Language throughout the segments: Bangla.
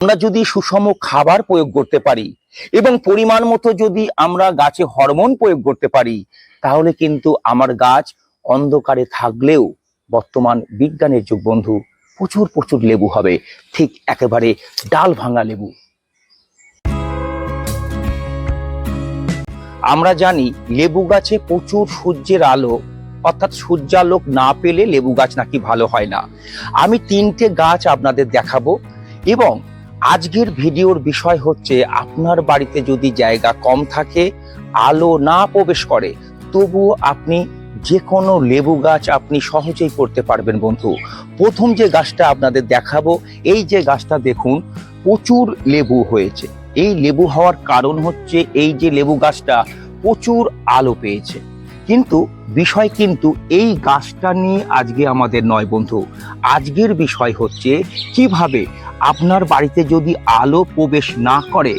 আমরা যদি সুষম খাবার প্রয়োগ করতে পারি এবং পরিমাণ মতো যদি আমরা গাছে হরমোন প্রয়োগ করতে পারি, তাহলে কিন্তু আমার গাছ অন্ধকারে থাকলেও বর্তমান বিজ্ঞানের যুগ বন্ধু, প্রচুর প্রচুর লেবু হবে। ঠিক একেবারে ডাল ভাঙা লেবু। আমরা জানি লেবু গাছে প্রচুর সূর্যের আলো, অর্থাৎ সূর্যালোক না পেলে লেবু গাছ নাকি ভালো হয় না। আমি তিনটে গাছ আপনাদের দেখাবো এবং আজকের ভিডিওর বিষয় হচ্ছে, আপনার বাড়িতে যদি জায়গা কম থাকে, আলো না প্রবেশ করে, তবুও আপনি যে কোনো লেবু গাছ আপনি সহজেই করতে পারবেন বন্ধু। প্রথম যে গাছটা আপনাদের দেখাবো, এই যে গাছটা দেখুন, প্রচুর লেবু হয়েছে। এই লেবু হওয়ার কারণ হচ্ছে, এই যে লেবু গাছটা প্রচুর আলো পেয়েছে। কিন্তু বিষয় কিন্তু এই গাছটা নিয়ে আজকে আমাদের নয় বন্ধু। আজকের বিষয় হচ্ছে কীভাবে আপনার বাড়িতে যদি আলো প্রবেশ না করে,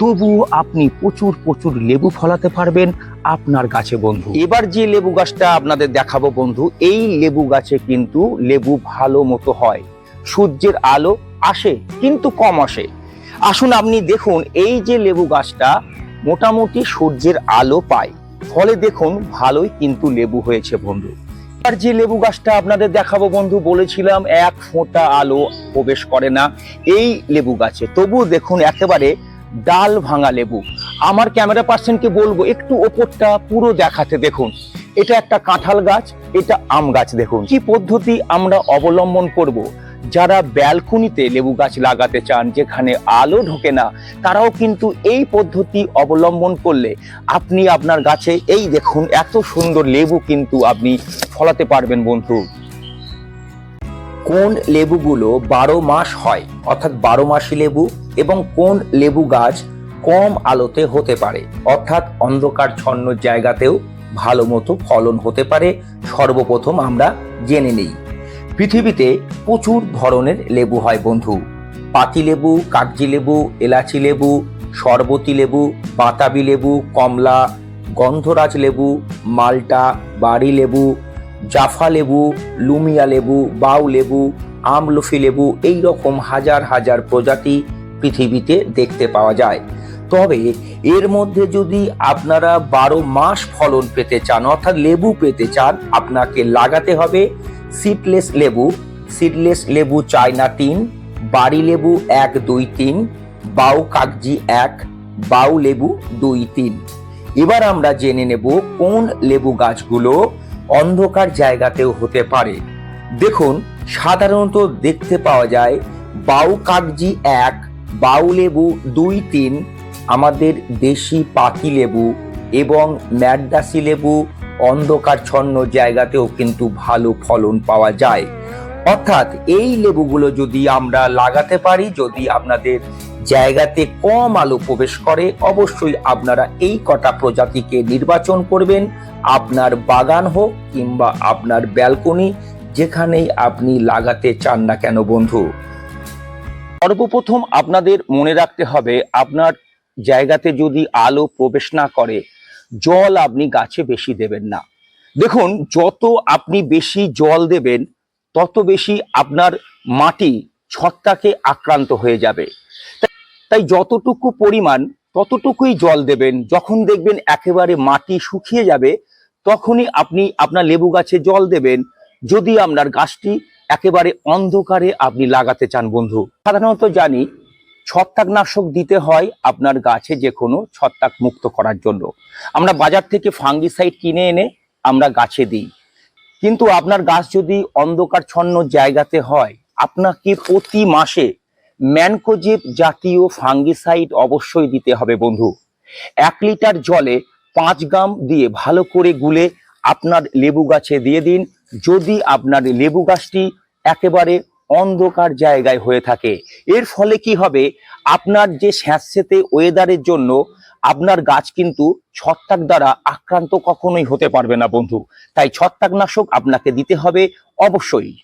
তবুও আপনি প্রচুর প্রচুর লেবু ফলাতে পারবেন আপনার গাছে বন্ধু। এবার যে লেবু গাছটা আপনাদের দেখাবো বন্ধু, এই লেবু গাছে কিন্তু লেবু ভালো মতো হয়। সূর্যের আলো আসে, কিন্তু কম আসে। আসুন আপনি দেখুন, এই যে লেবু গাছটা মোটামুটি সূর্যের আলো পায়। ফলে দেখুন, ভালোই কিন্তু লেবু হয়েছে বন্ধু। আর যে লেবু গাছটা আপনাদের দেখাবো বন্ধু, বলেছিলাম এক ফোঁটা আলো প্রবেশ করে না, এই লেবু গাছে। তবু দেখুন একেবারে ডাল ভাঙা লেবু। আমার ক্যামেরা পার্সনকে বলব, একটু ওপরটা পুরো দেখাতে দেখুন। এটা একটা কাঁঠাল গাছ, এটা আম গাছ দেখুন। কি পদ্ধতি আমরা অবলম্বন করব? যারা ব্যালকনিতে লেবু গাছ লাগাতে চান, যেখানে আলো ঢোকে না, তারাও কিন্তু এই পদ্ধতি অবলম্বন করলে আপনি আপনার গাছে, এই দেখুন, এত সুন্দর লেবু কিন্তু আপনি ফলাতে পারবেন বন্ধু। কোন লেবুগুলো বারো মাস হয়, অর্থাৎ বারো মাসি লেবু এবং কোন লেবু গাছ কম আলোতে হতে পারে, অর্থাৎ অন্ধকার ছন্ন জায়গাতেও ভালো মতো ফলন হতে পারে, সর্বপ্রথম আমরা জেনে নিই। পৃথিবীতে প্রচুর ধরনের লেবু হয় বন্ধু। পাতি লেবু, কাগজি লেবু, এলাচি লেবু, শরবতি লেবু, বাতাবি লেবু, কমলা, গন্ধরাজ লেবু, মাল্টা, বাড়ি লেবু, জাফা লেবু, লুমিয়া লেবু, বাউ লেবু, আমলফি লেবু, এই রকম হাজার হাজার প্রজাতি পৃথিবীতে দেখতে পাওয়া যায়। তবে এর মধ্যে যদি আপনারা বারো মাস ফলন পেতে চান, অর্থাৎ লেবু পেতে চান, আপনাকে লাগাতে হবে সিডলেস লেবু সিডলেস লেবু চায়না তিন, বাড়ি লেবু এক, দুই, তিন, বাউ কাগজি এক, বাউ লেবু দুই, তিন। এবার আমরা জেনে নেব কোন লেবু গাছগুলো অন্ধকার জায়গাতেও হতে পারে। দেখুন, সাধারণত দেখতে পাওয়া যায় বাউ কাগজি এক, বাউ লেবু দুই, তিন, আমাদের দেশি পাতি লেবু এবং ম্যাডদাসি লেবু অন্ধকারছন্ন জায়গাতেও কিন্তু ভালো ফলন পাওয়া যায়। অর্থাৎ এই লেবুগুলো যদি আমরা লাগাতে পারি, যদি আপনাদের জায়গাতে কম আলো প্রবেশ করে, অবশ্যই আপনারা এই কটা প্রজাতিকে নির্বাচন করবেন। আপনার বাগান হোক কিংবা আপনার ব্যালকনি, যেখানেই আপনি লাগাতে চান না কেন বন্ধু। সর্বপ্রথম আপনাদের মনে রাখতে হবে, আপনার জায়গাতে যদি আলো প্রবেশ না করে জল আপনি গাছে বেশি দেবেন না। দেখুন, যত আপনি বেশি জল দেবেন, তত বেশি আপনার মাটি ছত্রাকে আক্রান্ত হয়ে যাবে। তাই- যতটুকু পরিমাণ ততটুকুই জল দেবেন। যখন দেখবেন একেবারে মাটি শুকিয়ে যাবে, তখনই আপনি আপনার লেবু গাছে জল দেবেন। যদি আপনার গাছটি একেবারে অন্ধকারে আপনি লাগাতে চান বন্ধু। সাধারণত জানি ছত্রাকনাশক দিতে হয় আপনার গাছে যে কোনো ছত্রাক মুক্ত করার জন্য। আমরা বাজার থেকে ফাঙ্গিসাইড কিনে এনে আমরা গাছে দিই। কিন্তু আপনার গাছ যদি অন্ধকারছন্ন জায়গাতে হয়, আপনাকে প্রতি মাসে ম্যানকোজেব জাতীয় ফাঙ্গিসাইড অবশ্যই দিতে হবে বন্ধু। এক লিটার জলে পাঁচ গ্রাম দিয়ে ভালো করে গুলে আপনার লেবু গাছে দিয়ে দিন। যদি আপনার লেবু গাছটি একেবারে অন্ধকার জায়গায় হয়ে থাকে। এর ফলে কি হবে? আপনার যে স্যাঁতস্যাঁতে ওয়েদারের জন্য আপনার গাছ কিন্তু ছত্রাক দ্বারা আক্রান্ত কখনোই হতে পারবে না বন্ধু। তাই ছত্রাকনাশক আপনাকে দিতে হবে অবশ্যই।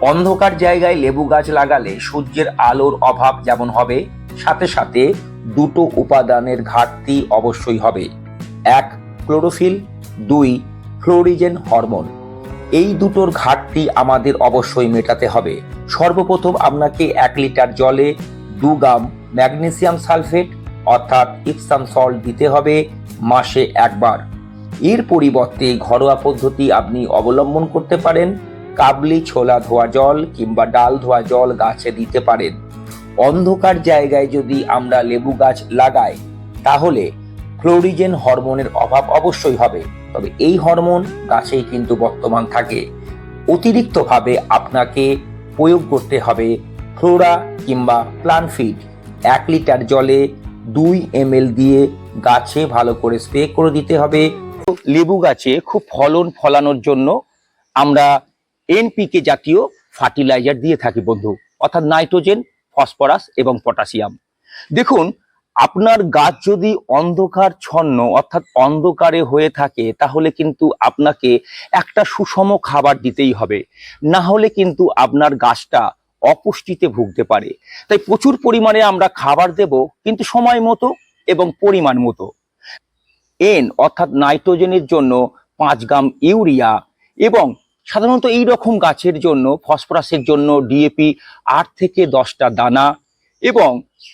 অন্ধকার জায়গায় লেবু গাছ লাগালে সূর্যের আলোর অভাব যেমন হবে, সাথে সাথে দুটো উপাদানের ঘাটতি অবশ্যই হবে। এক, ক্লোরোফিল, দুই, ফ্লোরিজেন হরমোন। এই দুটোর ঘাটতি আমাদের অবশ্যই মেটাতে হবে। সর্বপ্রথম আপনাকে এক লিটার জলে দু গ্রাম ম্যাগনেসিয়াম সালফেট, অর্থাৎ ইপসাম সল্ট দিতে হবে মাসে একবার। এর পরিবর্তে ঘরোয়া পদ্ধতি আপনি অবলম্বন করতে পারেন। কাবলি ছোলা ধোয়া জল কিংবা ডাল ধোয়া জল গাছে দিতে পারেন। অন্ধকার জায়গায় যদি আমরা লেবু গাছ লাগাই, তাহলে ফ্লোরিজেন হরমোনের অভাব অবশ্যই হবে। তবে এই হরমোন গাছেই কিন্তু বর্তমান থাকে। অতিরিক্তভাবে আপনাকে প্রয়োগ করতে হবে ফ্লোরা কিংবা প্লান ফিড এক লিটার জলে দুই এম দিয়ে গাছে ভালো করে স্প্রে করে দিতে হবে। লেবু গাছে খুব ফলন ফলানোর জন্য আমরা এনপিকে জাতীয় ফার্টিলাইজার দিয়ে থাকি বন্ধু, অর্থাৎ নাইট্রোজেন, ফসফরাস এবং পটাশিয়াম। দেখুন আপনার গাছ যদি অন্ধকার ছন্ন, অর্থাৎ অন্ধকারে হয়ে থাকে, তাহলে কিন্তু আপনাকে একটা সুষম খাবার দিতেই হবে। না হলে কিন্তু আপনার গাছটা অপুষ্টিতে ভুগতে পারে। তাই প্রচুর পরিমাণে আমরা খাবার দেব, কিন্তু সময় মতো এবং পরিমাণ মতো। এন অর্থাৎ নাইট্রোজেনের জন্য পাঁচ গ্রাম ইউরিয়া এবং সাধারণত এই রকম গাছের জন্য, ফসফরাসের জন্য ডিএপি আট থেকে দশটা দানা এবং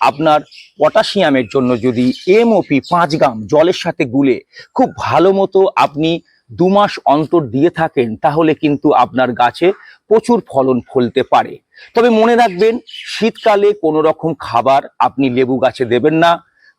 আপনার পটাশিয়ামের জন্য যদি এমওপি পাঁচ গ্রাম জলের সাথে গুলে খুব ভালো মতো আপনি দু মাস অন্তর দিয়ে থাকেন, তাহলে কিন্তু আপনার গাছে প্রচুর ফলন ফলতে পারে। তবে মনে রাখবেন, শীতকালে কোনো রকম খাবার আপনি লেবু গাছে দেবেন না,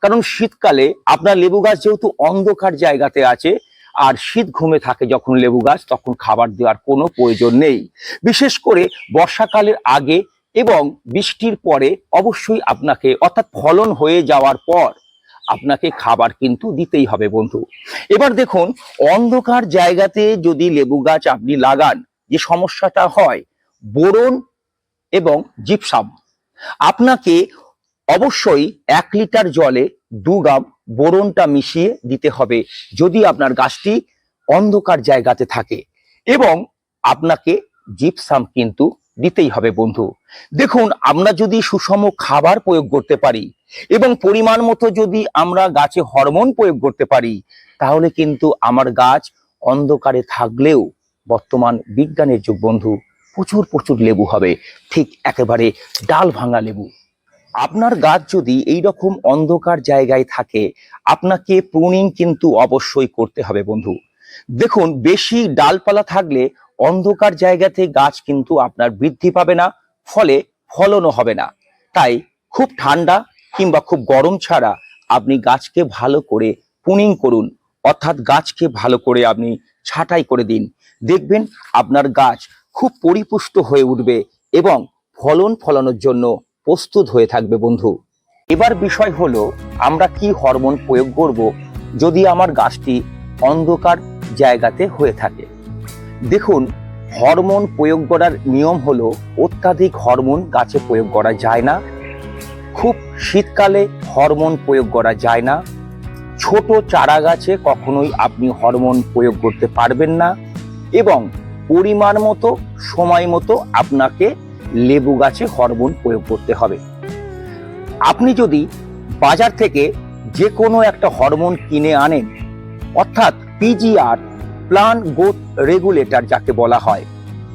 কারণ শীতকালে আপনার লেবু গাছ যেহেতু অন্ধকার জায়গাতে আছে, আর শীত ঘুমে থাকে যখন লেবু গাছ, তখন খাবার দেওয়ার কোনো প্রয়োজন নেই। বিশেষ করে বর্ষাকালের আগে এবং বৃষ্টির পরে অবশ্যই আপনাকে, অর্থাৎ ফলন হয়ে যাওয়ার পর আপনাকে খাবার কিন্তু দিতেই হবে বন্ধু। এবার দেখুন, অন্ধকার জায়গাতে যদি লেবু গাছ আপনি লাগান, যে সমস্যাটা হয়, বোরন এবং জিপসাম, আপনাকে অবশ্যই এক লিটার জলে দু গ্রাম বোরনটা মিশিয়ে দিতে হবে, যদি আপনার গাছটি অন্ধকার জায়গাতে থাকে। এবং আপনাকে জিপসাম কিন্তু দিতেই হবে বন্ধু। দেখুন, আমরা যদি সুষম খাবার প্রয়োগ করতে পারি এবং পরিমাণ মতো যদি আমরা গাছে হরমোন প্রয়োগ করতে পারি, তাহলে কিন্তু আমার গাছ অন্ধকারে থাকলেও বর্তমান বিজ্ঞানের যুগ বন্ধু, প্রচুর প্রচুর লেবু হবে। ঠিক একেবারে ডাল ভাঙা লেবু। আপনার গাছ যদি এই রকম অন্ধকার জায়গায় থাকে, আপনাকে প্রুনিং কিন্তু অবশ্যই করতে হবে বন্ধু। দেখুন, বেশি ডালপালা থাকলে অন্ধকার জায়গাতে গাছ কিন্তু আপনার বৃদ্ধি পাবে না, ফলে ফলনও হবে না। তাই খুব ঠান্ডা কিংবা খুব গরম ছাড়া আপনি গাছকে ভালো করে পুনিং করুন, অর্থাৎ গাছকে ভালো করে আপনি ছাঁটাই করে দিন। দেখবেন আপনার গাছ খুব পরিপুষ্ট হয়ে উঠবে এবং ফলন ফলানোর জন্য প্রস্তুত হয়ে থাকবে বন্ধু। এবার বিষয় হলো, আমরা কি হরমোন প্রয়োগ করব যদি আমার গাছটি অন্ধকার জায়গাতে হয়ে থাকে? দেখুন, হরমোন প্রয়োগ করার নিয়ম হলো অত্যাধিক হরমোন গাছে প্রয়োগ করা যায় না। খুব শীতকালে হরমোন প্রয়োগ করা যায় না। ছোট চারা গাছে কখনোই আপনি হরমোন প্রয়োগ করতে পারবেন না এবং পরিমাণ মতো, সময় মতো আপনাকে লেবু গাছে হরমোন প্রয়োগ করতে হবে। আপনি যদি বাজার থেকে যে কোনো একটা হরমোন কিনে আনেন, অর্থাৎ পিজিআর প্লান গ্রোথ রেগুলেটর যাকে বলা হয়।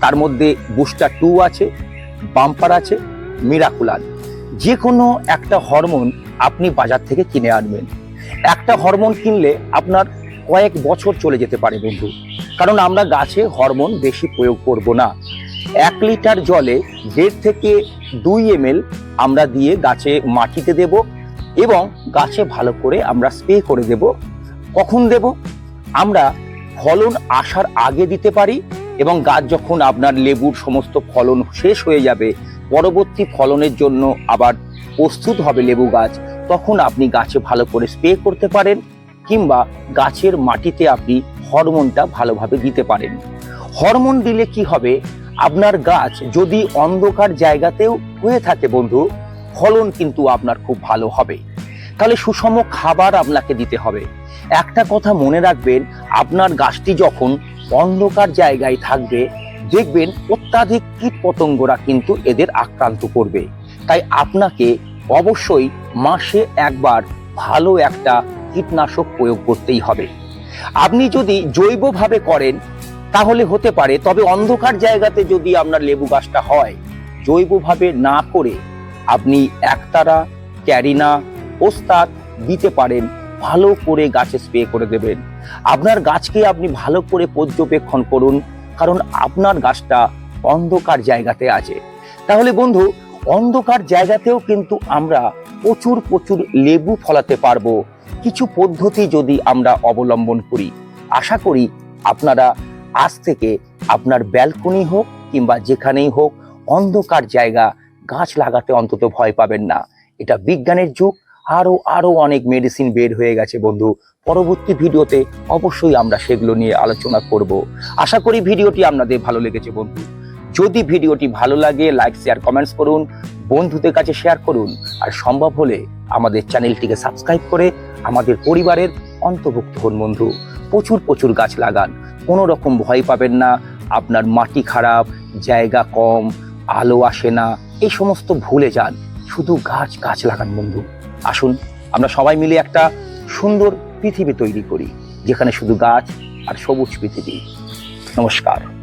তার মধ্যে বুস্টার টু আছে, বাম্পার আছে মিরাকুলার যে কোনো একটা হরমোন আপনি বাজার থেকে কিনে আনবেন। একটা হরমোন কিনলে আপনার কয়েক বছর চলে যেতে পারে বন্ধু। কারণ আমরা গাছে হরমোন বেশি প্রয়োগ করব না। এক লিটার জলে দেড় থেকে দুই এম আমরা দিয়ে গাছে মাটিতে দেব এবং গাছে ভালো করে আমরা স্প্রে করে দেব। কখন দেব? আমরা ফলন আসার আগে দিতে পারি এবং গাছ যখন আপনার লেবুর সমস্ত ফলন শেষ হয়ে যাবে, পরবর্তী ফলনের জন্য আবার প্রস্তুত হবে লেবু গাছ, তখন আপনি গাছে ভালো করে স্প্রে করতে পারেন কিংবা গাছের মাটিতে আপনি হরমোনটা ভালোভাবে দিতে পারেন। হরমোন দিলে কি হবে? আপনার গাছ যদি অন্ধকার জায়গাতেও হয়ে থাকে বন্ধু, ফলন কিন্তু আপনার খুব ভালো হবে। তাহলে সুষম খাবার আপনাকে দিতে হবে। একটা কথা মনে রাখবেন, আপনার গাছটি যখন অন্ধকার জায়গায় থাকবে, দেখবেন অত্যাধিক কীট পতঙ্গরা কিন্তু এদের আক্রান্ত করবে। তাই আপনাকে অবশ্যই মাসে একবার ভালো একটা কীটনাশক প্রয়োগ করতেই হবে। আপনি যদি জৈবভাবে করেন, তাহলে হতে পারে, তবে অন্ধকার জায়গাতে যদি আপনার লেবু গাছটা হয়, জৈবভাবে না করে আপনি একতারা, ক্যারিনা, ওস্তাদ দিতে পারেন ভালো করে গাছে স্প্রে করে দেবেন। আপনার গাছকে আপনি ভালো করে পর্যবেক্ষণ করুন, কারণ আপনার গাছটা অন্ধকার জায়গাতে আছে। তাহলে বন্ধু, অন্ধকার জায়গাতেও কিন্তু আমরা প্রচুর প্রচুর লেবু ফলাতে পারব। কিছু পদ্ধতি যদি আমরা অবলম্বন করি, আশা করি আপনারা আজ থেকে আপনার ব্যালকনি হোক কিংবা যেখানেই হোক, অন্ধকার জায়গা গাছ লাগাতে অন্তত ভয় পাবেন না। এটা বিজ্ঞানের যুগ আরও আরও অনেক মেডিসিন বের হয়ে গেছে বন্ধু। পরবর্তী ভিডিওতে অবশ্যই আমরা সেগুলো নিয়ে আলোচনা করব। আশা করি ভিডিওটি আপনাদের ভালো লেগেছে বন্ধু। যদি ভিডিওটি ভালো লাগে লাইক শেয়ার কমেন্টস করুন, বন্ধুদের কাছে শেয়ার করুন। আর সম্ভব হলে আমাদের চ্যানেলটিকে সাবস্ক্রাইব করে আমাদের পরিবারের অন্তর্ভুক্ত হন বন্ধু। প্রচুর প্রচুর গাছ লাগান। কোনো রকম ভয় পাবেন না। আপনার মাটি খারাপ, জায়গা কম, আলো আসে না। এই সমস্ত ভুলে যান। শুধু গাছ গাছ লাগান বন্ধু। আসুন, আমরা সবাই মিলে একটা সুন্দর পৃথিবী তৈরি করি, যেখানে শুধু গাছ আর সবুজ পৃথিবী। নমস্কার।